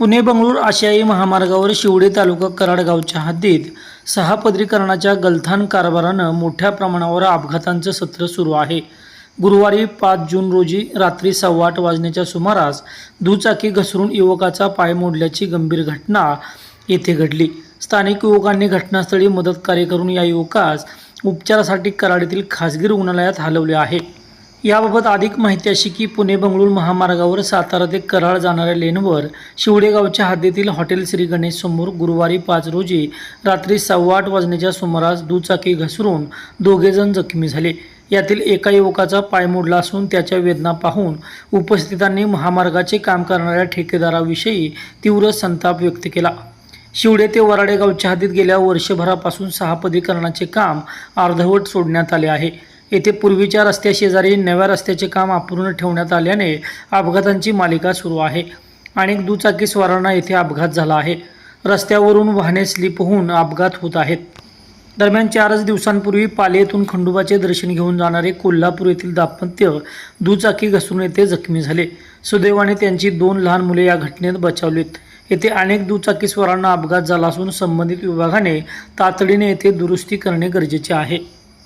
पुणे बंगळूर आशियाई महामार्गावर शिवडे तालुका कराडगावच्या हद्दीत सहा पदरीकरणाच्या गलथान कारभारानं मोठ्या प्रमाणावर अपघातांचं सत्र सुरू आहे. गुरुवारी पाच जून रोजी रात्री सव्वा आठ वाजण्याच्या सुमारास दुचाकी घसरून युवकाचा पाय मोडल्याची गंभीर घटना येथे घडली. स्थानिक युवकांनी घटनास्थळी मदत कार्य करून या युवकास उपचारासाठी कराड येथील खासगी रुग्णालयात हलवले आहे. याबाबत अधिक माहिती अशी की पुणे बंगळूर महामार्गावर सातारा ते कराड जाणाऱ्या लेनवर शिवडेगावच्या हद्दीतील हॉटेल श्री गणेश समोर गुरुवारी पाच रोजी रात्री सव्वा आठ वाजण्याच्या सुमारास दुचाकी घसरून दोघेजण जखमी झाले. यातील एका युवकाचा पाय मोडला असून त्याच्या वेदना पाहून उपस्थितांनी महामार्गाचे काम करणाऱ्या ठेकेदाराविषयी तीव्र संताप व्यक्त केला. शिवडे ते वराडे गावच्या हद्दीत गेल्या वर्षभरापासून सहा पदीकरणाचे काम अर्धवट सोडण्यात आले आहे. येथे पूर्वीच्या रस्त्याशेजारी नव्या रस्त्याचे काम अपूर्ण ठेवण्यात आल्याने अपघातांची मालिका सुरू आहे. अनेक दुचाकीस्वारांना येथे अपघात झाला आहे. रस्त्यावरून वाहने स्लिप होऊन अपघात होत आहेत. दरम्यान चारच दिवसांपूर्वी पाले येथून खंडोबाचे दर्शन घेऊन जाणारे कोल्हापूर येथील दाम्पत्य दुचाकी घसरून येथे जखमी झाले. सुदैवाने त्यांची दोन लहान मुले या घटनेत बचावलीत. येथे अनेक दुचाकीस्वारांना अपघात झाला असून संबंधित विभागाने तातडीने येथे दुरुस्ती करणे गरजेचे आहे.